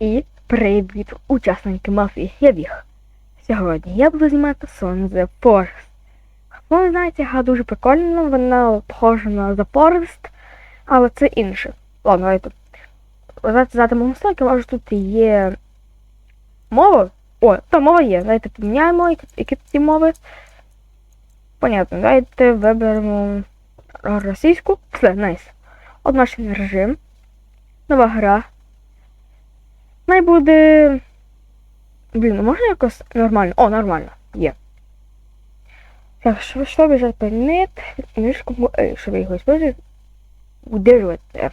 І привіт, учасники мафії, я біг. Сьогодні я буду знімати сон The Forest. Ви не знаєте, яка дуже прикольна, вона похожа на The Forest, але це інше. Ладно, давайте. Давайте задаму стойки, може тут є мова. О, та мова є. Давайте поміняємо, які, тут мови. Понятно, давайте виберемо російську. Все, найс. Одночний режим. Нова гра. Най буде. Блін, ну можна якось нормально? О, нормально. Є. Так, що, що біжать предмет, мишку, е, щоб його использовать, удержувати.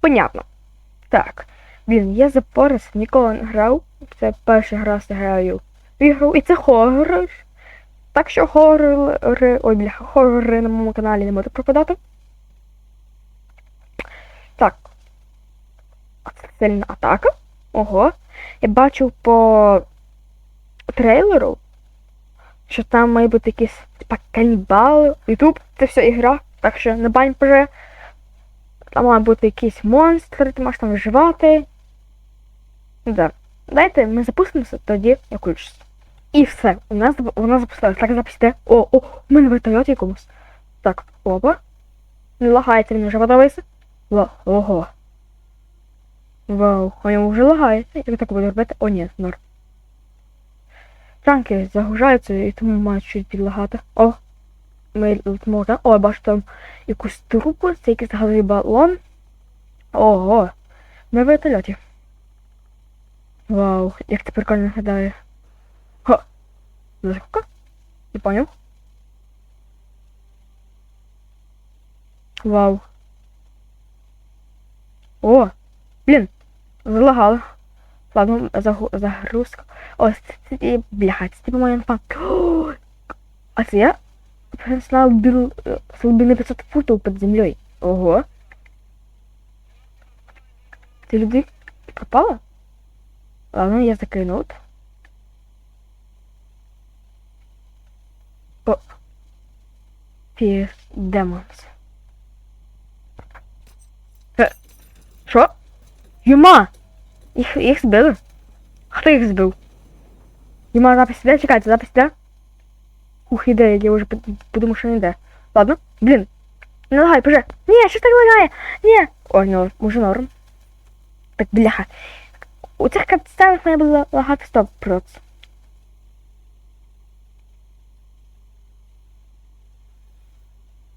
Понятно. Так. Блін, я за Порис ніколи не грав. Це перший раз я граю в ігру. І це хоррор. Так що хоррори. Ой, бля, хоррори на моєму каналі не можуть пропадати. Так. Сильна атака. Ого. Я бачив по трейлеру, що там має бути якісь типа канібали. Ютуб це все ігра, так що не бань вже. Там має бути якісь монстри, ти можеш там виживати. Да. Дайте ми запустимося, тоді я включуся. І все. У нас у нас запустилось. Так запустите. О, о, у мене вертольот якомусь. Так, опа. Не лагається, він вже подавився. Ого. Вау, а йому вже лагається. Як так буде робити? О, ні, норм. Транки загружаються і тому мають чуть підлагати. О! Ми летимо. О, бачу там якусь трубу, це якийсь газовий балон. Ого! Ми в вертольоті. Вау, як це прикольно виглядає. Ха! Заскока? Не поняв? Вау. О! Блін! Залагало. Ладно, загрузка. О, це, це, це бляха, це типу моя інфа. А це я переслав біл, глибини 500 футів під землею. Ого. Ти люди пропала? Ладно, я закинул. О. Fear Demons. Е, Що? Юма! Їх, їх збили? Хто їх збив? Юма, запись іде? Чекайте, запись іде? Ух, іде, я вже под- подумав, що не йде. Ладно, блін. Не лагай, поже. Ні, що так лагає? Ні. Ой, норм, може норм. Так, бляха. У цих катсценах має було лагати 100%.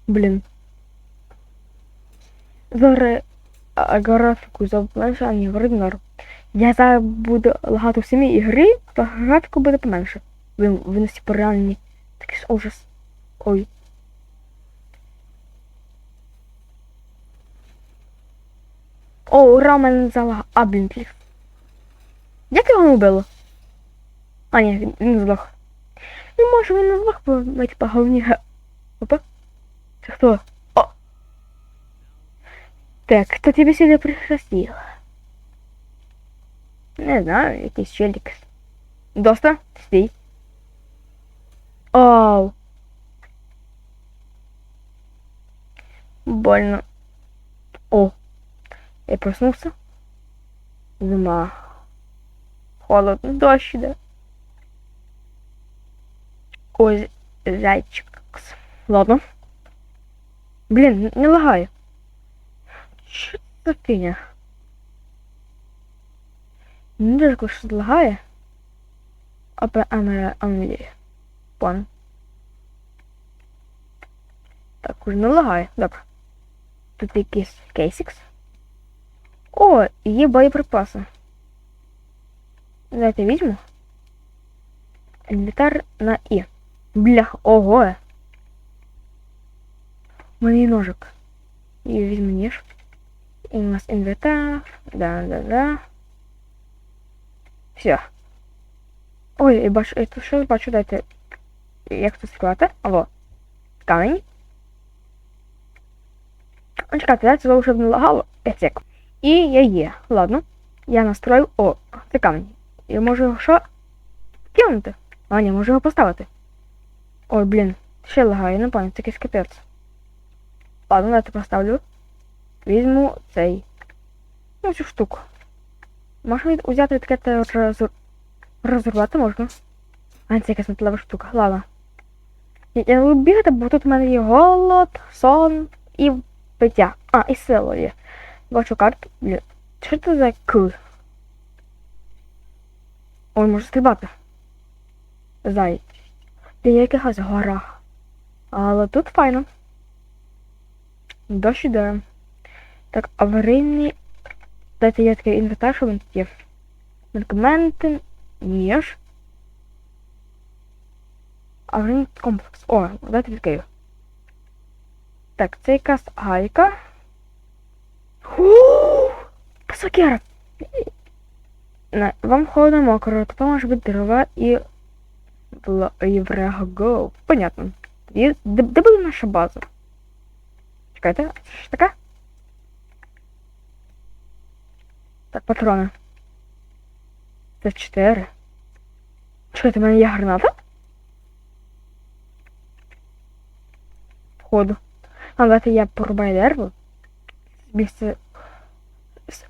Блін. Зараз графіку заменше, а ні, вроді норм. Я зараз буду лагати в самій ігри, то графіку буде поменше. Він виносить по реальні. Такий ж ужас. Ой. О, ура, мене залагав. А, блін, плів. Як його убило? А, ні, він, він злох. Ну, може він не злох, бо ми типа головні ге. Опа. Це хто? Так, хто тебе сюди прихрестив? Не знаю, якийсь челік. Доста, стій. Оу. Больно. О. Я проснулся. Зима. Холодно, дощ іде. Ой, зайчик. Ладно. Блін, не лагає. Що це за фігня? Не дуже коли щось лагає. Опа, Амера Англії. Пон. Так, уже не лагає. Добре. Тут якийсь кейсикс. О, є боєприпаси. Давайте візьму. Інвентар на І. Блях, ого. У мене є ножик. І візьму ніж. У нас інвентар. Да, да, да. Все. Ой, я бачу, я тут щось бачу, дайте. Як це сказати? Алло. Камінь. Чекайте, дайте знову, щоб не лагало. Ецек. І я є. Ладно. Я настрою. О, це камінь. Я можу його що? Кинути. А, ні, можу його поставити. Ой, блін. Ще лагає, не пам'ятаю, якийсь капець. Ладно, давайте поставлю. Візьму цей. Ну, цю штуку. Можна взяти таке те роз... розірвати можна. А це якась металева штука. Ладно. Я, я не буду бігати, бо тут в мене є голод, сон і пиття. А, і сила є. Бачу карту. Блін. Що це за К? Ой, можу стрибати. Зай. Ти є якихось горах. Але тут файно. Дощ іде. Так, аварійний. Дайте є такий інвентар, що він тут є. Медикаменти. Ніж. Аварійний комплекс. О, дайте відкрию. Так, це якась гайка. Ух! Сокира! Не, вам холодно мокро, то може бути дрова і... І Понятно. І де, де буде наша база? Чекайте, це ж таке? Так, патрони. Це 4. Чекайте, в мене є граната? Походу. А, давайте я порубаю дерево. Місце...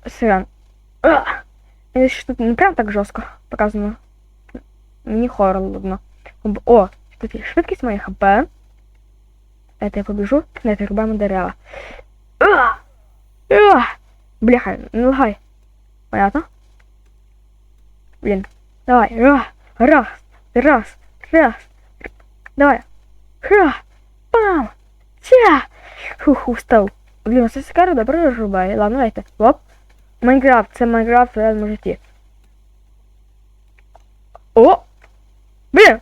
Сирен. Я що тут не прям так жорстко показано. Мені холодно. О, тут є швидкість моє хп. Дайте я побіжу. Дайте рубаємо дерева. Бляха, не лагай. Понятно? Блін. Давай. Раз, раз, раз, раз. Давай. Ха! Пам! Тя! Фух, устав. Блін, це скаро добре розрубає. Ладно, давайте. Оп. Майнкрафт, це Майнкрафт в реальному житті. О! Блін!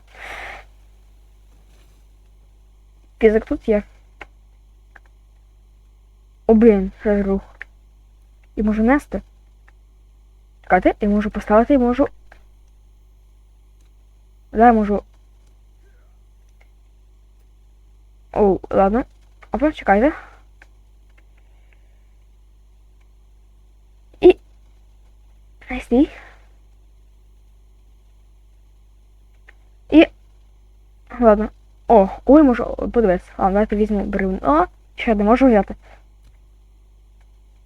Пізик тут є. О, що за рух. І можу нести. Чекайте, і можу поставити, і можу. Да, я можу. О, ладно. Опа, чекайте. І. Ай, стій. І. Ладно. О, ой, можу подивитися. Ладно, давайте візьму бревно. Ще не можу взяти.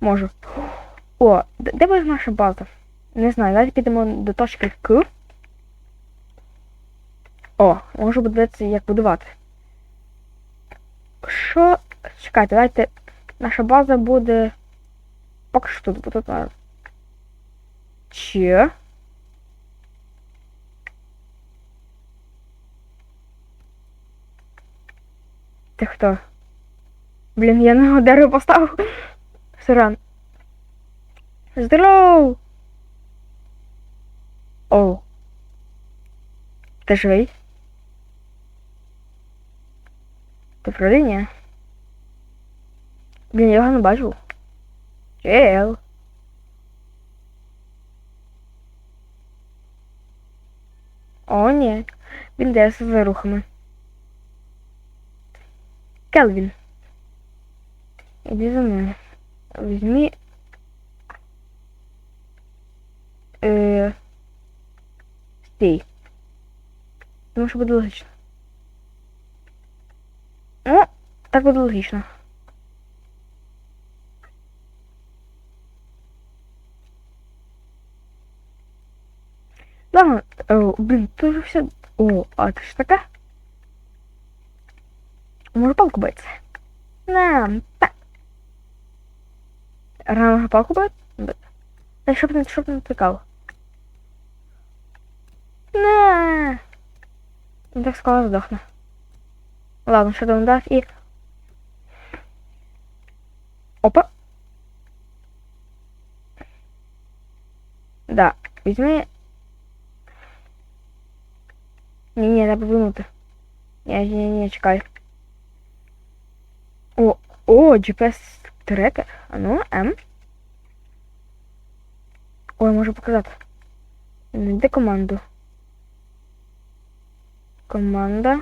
Можу. О, де, де буде наша база? Не знаю, давайте підемо до точки К. О, можу подивитися, як будувати. Що? Чекайте, давайте. Наша база буде. Поки що тут буде. тут. Чи? Ти хто? Блін, я на дерево поставив. Сиран. Здоров! О. Ти живий? Ти в ні. Він десь за рухами. Келвін. Іди за мною. Візьмі. Е... Стій. Тому що буде логічно. О, так буде логічно. Ладно, о, блін, тут вже все. О, а це ж таке? Може палку бити? На, так. Рано може палку бити? Бити. Та щоб не, щоб не тикав. На. Він так скоро здохне. Ладно, що там дав і... Опа. Да, візьми. Ні, ні, треба винути. Ні, ні, ні, чекай. О, о, GPS трекер. А ну, М. Ой, можу показати. Де команду? Команда.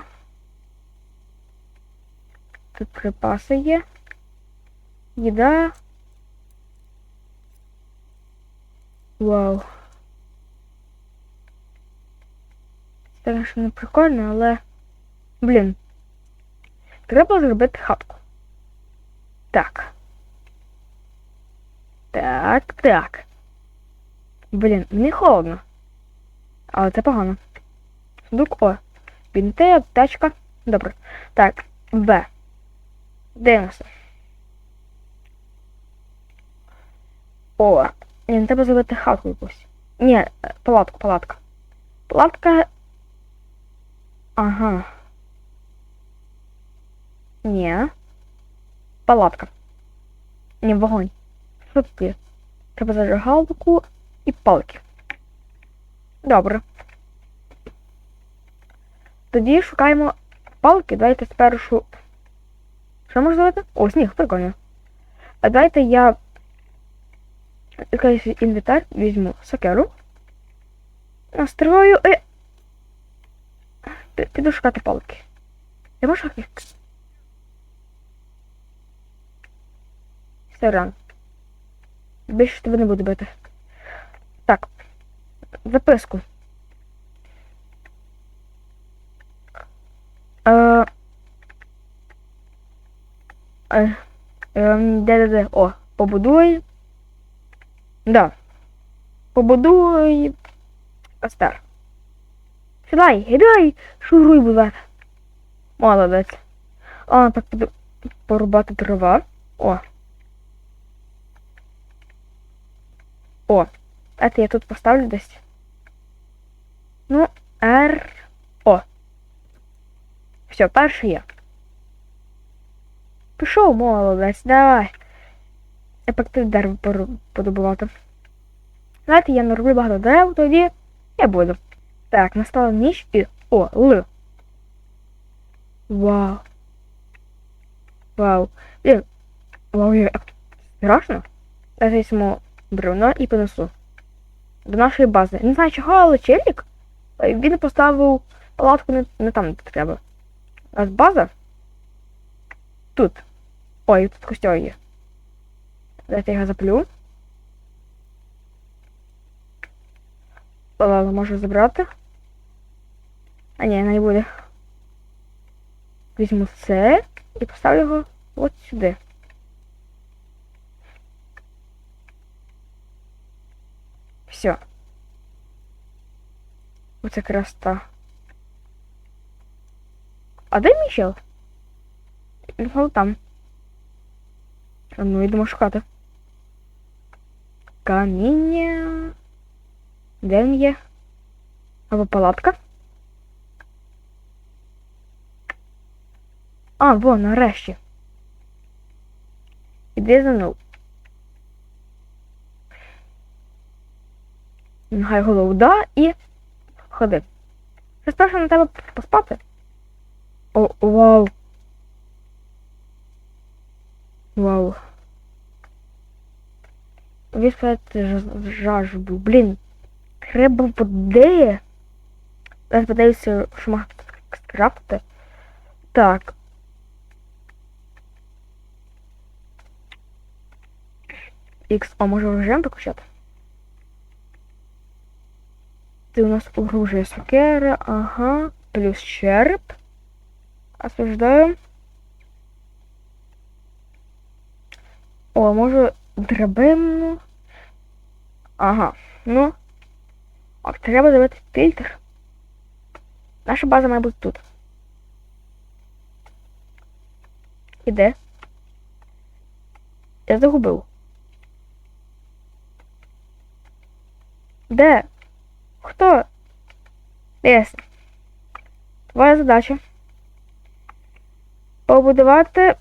Тут припаси є. Їда. Вау. Конечно, не прикольно, але... Блін. Треба зробити хатку. Так. Так, так. Блін, мені холодно. Але це погано. Сундук О. Бінти, аптечка. Добре. Так, Б. Дивимося. О, ні, не треба зробити хатку якусь. Ні, е, палатку, палатка. Палатка. Ага. Ні. Палатка. Ні, вогонь. Є? Треба зажигалку і палки. Добре. Тоді шукаємо палки. Давайте спершу. Що можна зробити? О, сніг, прикольно. А давайте я якийсь інвентар візьму сокеру. Настрою і. Піду шукати палки. Я можу їх. Сорян. Більше тебе не буду бити. Так. Записку. Е, е, ем, де-де-де. О, побудуй. Да. Побудуй. Остар. Сідай, гідай, шуруй, будь ласка. Молодець. А, так піду порубати дрова. О. О. Это я тут поставлю десь. Ну, Р. Все, перший я. Пішов, молодець, давай. Дерево пору- подобувати. Знаєте, я нароблю багато дерев, тоді я буду. Так, настала ніч і. О, Л. Вау. Вау. Блін. Вау, я страшно. Я візьму бревно і понесу. До нашої бази. Не знаю чого, але челік. Він поставив палатку не, не там, де треба. А з база. Тут. Ой, тут костер є. Дайте я його заплю. Ладно, можу забрати. А ні, не буде. Візьму це і поставлю його от сюди. Все. Оце красота. А де Мішел? Він мав там. Ну йдемо шукати. Каміння. Де він є? Або палатка? А, вон, нарешті. Іди за мною. Нехай голову да і ходи. Ще спершу на тебе поспати. О, вау. Вау. Виспати жажду. Блін. Треба води. Зараз подивлюся, що можна скрафтити. Так. Ікс, а може режим виключати? Це у нас оружие сокера, ага, плюс череп. Освеждаю. О, може драбину. Ага, ну. А треба зробити фільтр. Наша база має бути тут. І де? Я загубив. Де? Хто? Ясно. Твоя задача побудувати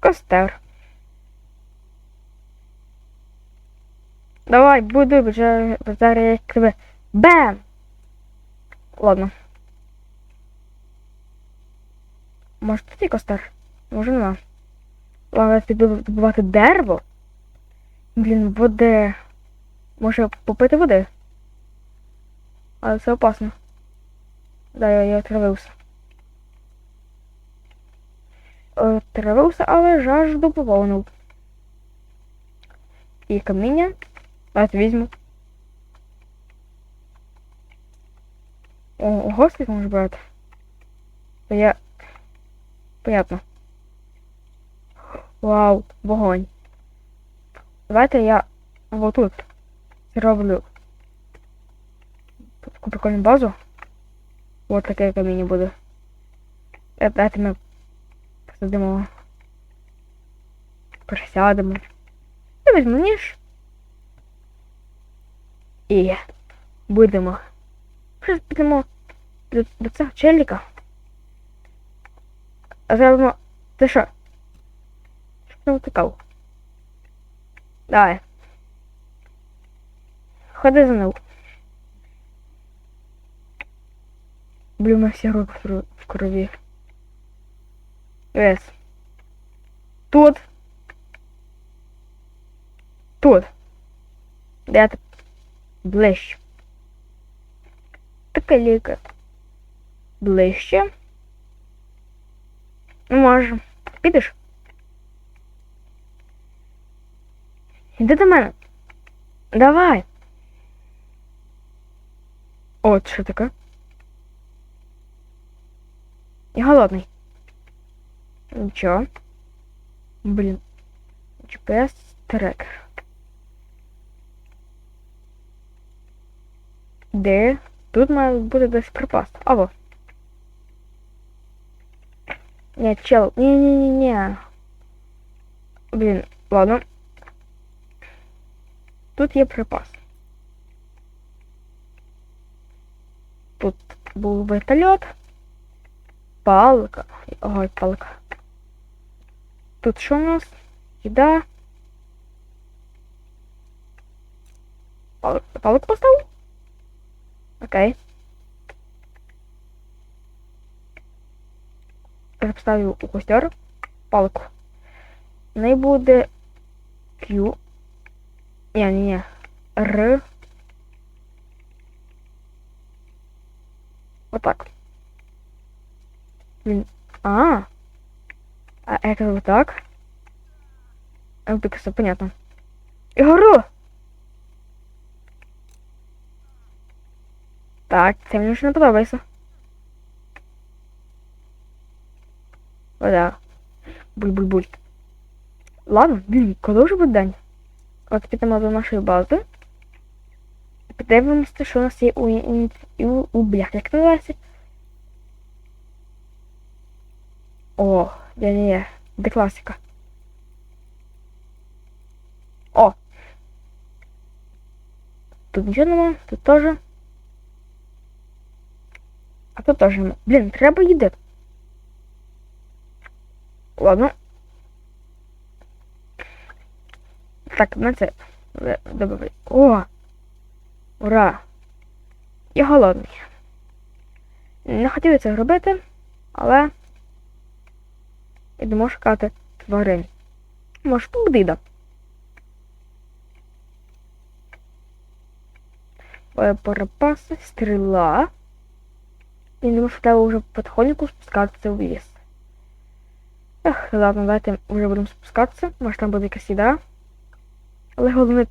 костер. Давай, будуй, вже зараз я тебе. Бем! Ладно. Може тут є костер? Може нема. Ладно, я піду добувати дерево. Блін, води. Може попити води? Але це опасно. Да, я, я отравився. Отравився, але жажду поповнив. І каміння. Давайте візьму. Скільки може брати. Я... Понятно. Вау, вогонь. Давайте я вот тут зроблю таку прикольну базу. От таке каміння буде. Е, Давайте ми посадимо. Присядемо. Я візьму ніж. І будемо. Щось підемо до, до цього челіка. Зробимо. Ти що? Щоб не втикав. Давай. Ходи за мною. Блін, ми всі руки в крові. Ес. Тут. Тут. Де ти? Ближче. Така ліка. Ближче. Ну, може. Підеш? Іди до мене. Давай. От що таке? Я голодний. Нічого. Блін. GPS трекер. Де? Тут має бути десь припас. Або. Ні, чел. Ні-ні-ні-ні. Блін, ладно. Тут є припас. Тут був вертольот. Палка. Ой, палка. Тут що у нас? Їда. Палок, палок поставив? Окей. Я поставив у костер палку. В неї буде Q. Ні, ні, ні. Р. Отак. Блін. А. А это вот так? А, так все понятно. Ігору! Так, це мені вже не подобається. Вода. Буль-буль-буль. Ладно, блін, коли вже буде день? От підемо до нашої бази. Подивимося, що у нас є у, у, у, у блях, як називається? О, ні-ні-ні, де класика. О! Тут нічого нема, тут теж. А тут теж нема. Блін, треба їди. Ладно. Так, на це. Е, Добре. О! Ура! Я голодний. Не хотів це робити, але йдемо шукати тварин. Може, тут буде їда. Парапаси, стріла. І думаю, що треба вже потихоньку спускатися в ліс. Ех, ладно, давайте вже будемо спускатися. Може там буде якась їда. Але головне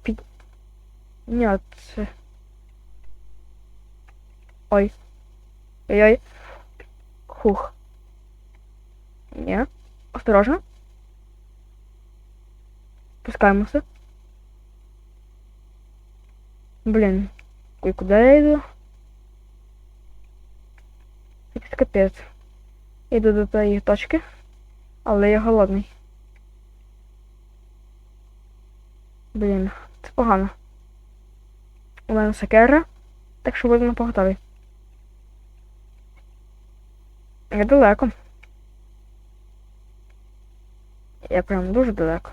піднятися. Ой. Ой-ой. Хух. Ні. Осторожно. Спускаємося. Блін. Ой, куди я йду? Якийсь капець. Йду до тієї точки. Але я голодний. Блін, це погано. У мене сакера, так що будемо поготові. Я далеко. Я прям дуже далеко.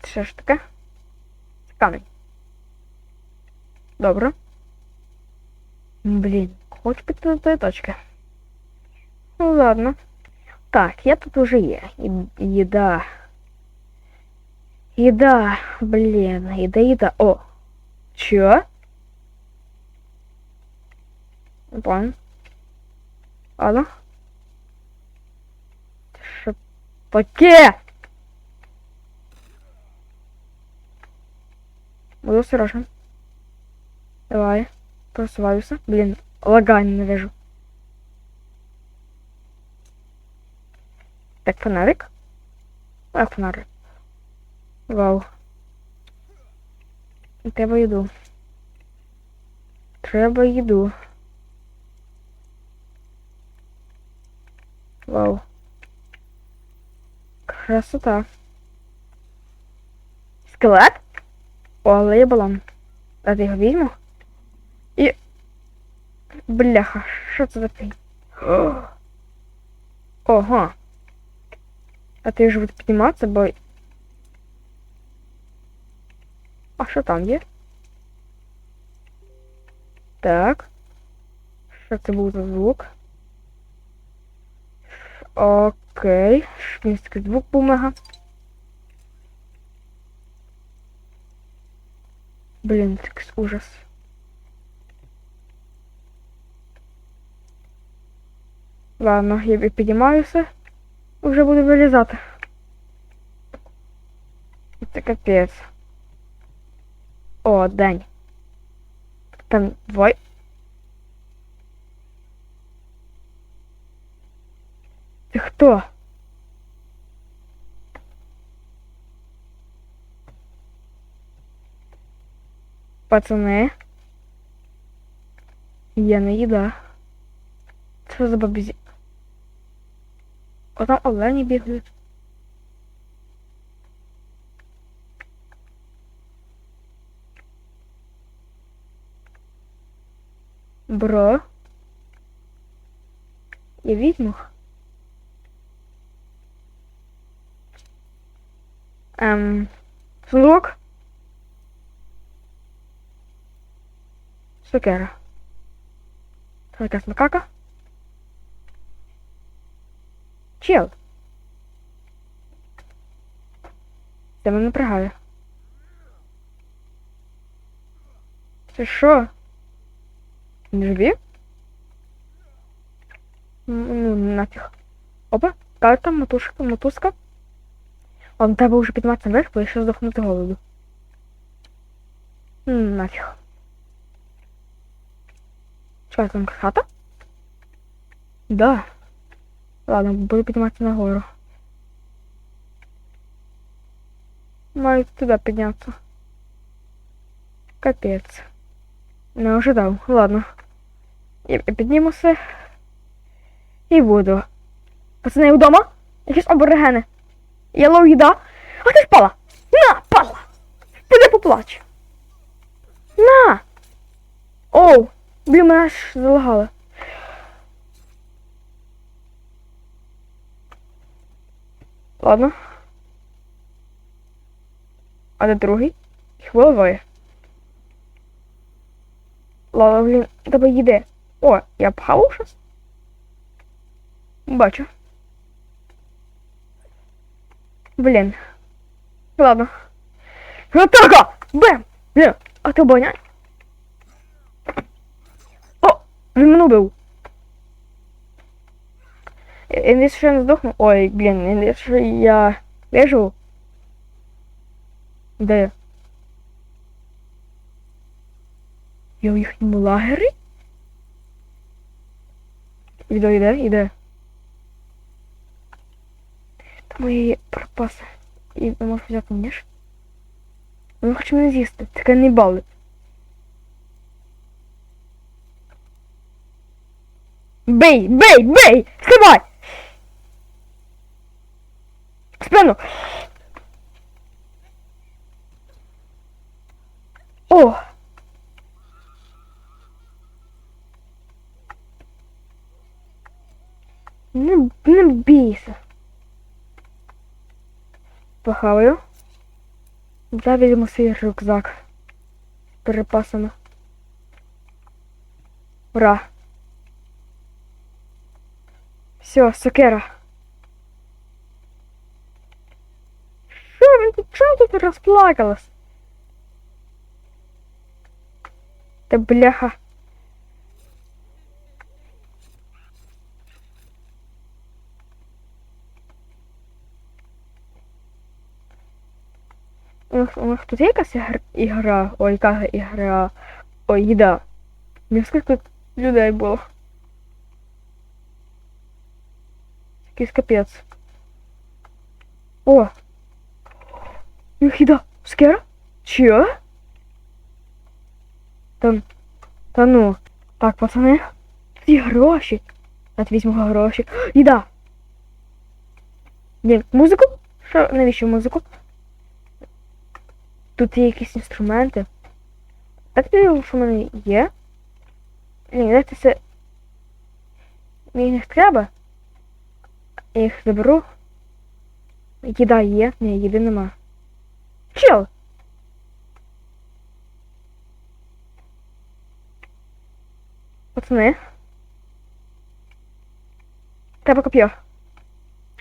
Це Що ж таке? Це камінь. Добре. Блін, хочу піти до тої точки. Ну ладно. Так, я тут уже є. І- Їда. Їда. Блін, їда, їда. О! Чо? Не понял. Ладно. таке? Буду осторожен. Давай. Просуваюся. Блін, лагань не вижу. Так, фонарик. А, фонарик. Вау. Треба їду. Треба їду. Красота. Скелет? О, але є балон. Ти його візьму? І. Бляха, що це такий? Ого. А ти ж буде підніматися, бо. А що там є? Так. Що це був за звук? Окей. Шпінський звук був мега. Блін, це якийсь ужас. Ладно, я пі- підіймаюся. Уже буду вилізати. Це капець. О, день. Там двоє. Ти хто? Пацани. Я не їда. Що за бабізі? О, там олені бігають. Бро. Я візьму. Ем. Сундук. Сокера. Це якась макака. Чел. Це мене напрягає. Це що? Не живі? Ну, нафіг. Опа, карта, мотушка, мотузка. Вам треба вже підніматися наверх, бо я ще здохнути голоду. Нафіг. Чекай, там хата? Да. Ладно, буду підніматися нагору. Маю туди піднятися. Капець. Не ожидав. Ладно. Я піднімуся. І буду. Пацани вдома? Якісь аборигени. Лов їда. А ти ж пала! На, пала! Піди поплач. На! Оу! Блін, мене аж залагали. Ладно. А де другий? Їх було двоє. Ладно, блін, тебе їде. О, я пхав щось? Бачу. Блін. Ладно. Атака! Бем! Блін, а ти боня? О! Надеюсь, що я не здохну. Ой, блін, я я виживу. Де я? Я в їхньому лагері? Відео йде. Там мої припаси. І не можу взяти ніж. Він хоче мене з'їсти. Таке не бали. Бей, бей, бей! Вставай! В Спину! О! Не, не бійся. Похаваю. Я візьму свій рюкзак. З Перепасами. Ура! Все, сокера. Що чого тут розплакалась? Та бляха. Них, у них тут є якась ігр- ігра? Ой, яка ігра? Ой, їда. Не скільки людей було. Якийсь капець. О! Їх їда. Скера? Чо? Та, та ну. Так, пацани. Ці гроші. От візьму гроші. Їда. Блін, музику? Що, навіщо музику? Тут є якісь інструменти. Так ти, що в мене є? Ні, як це все. Мені їх треба. Я їх заберу. Їда є. Ні, їди нема. Чел! Пацани. Треба коп'є.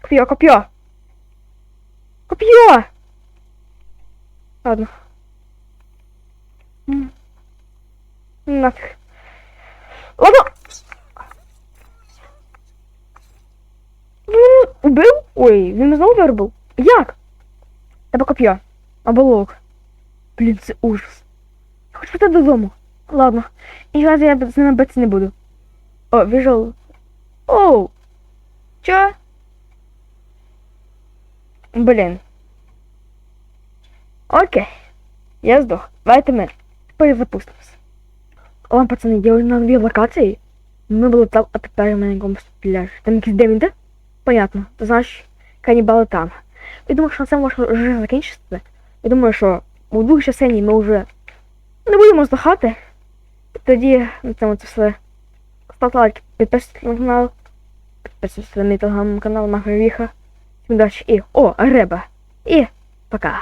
Коп'є, коп'є. Коп'є! Ладно. Нафиг. Ладно. Він мене убив? Ой, він знову виробив. Як? Треба коп'є. Або лук. Блін, це ужас. Я хочу піти додому. Ладно. І раз я з ними битися не буду. О, віжал. Оу. Чо? Блін. Окей. Я здох. Давайте ми перезапустимось. Ладно, пацани, я вже на новій локації. Ми були там, а тепер ми на якомусь пляжі. Там якісь деміди? Понятно. Ти знаєш, канібали там. Я думаю, що на цьому може вже закінчиться. Я думаю, що у двох частині ми вже не будемо здохати. Тоді на цьому це все. Ставте лайк, підписуйтесь на канал. Підписуйтесь на мій телеграм-канал Магавіха. Всім удачі і о, риба. І пока.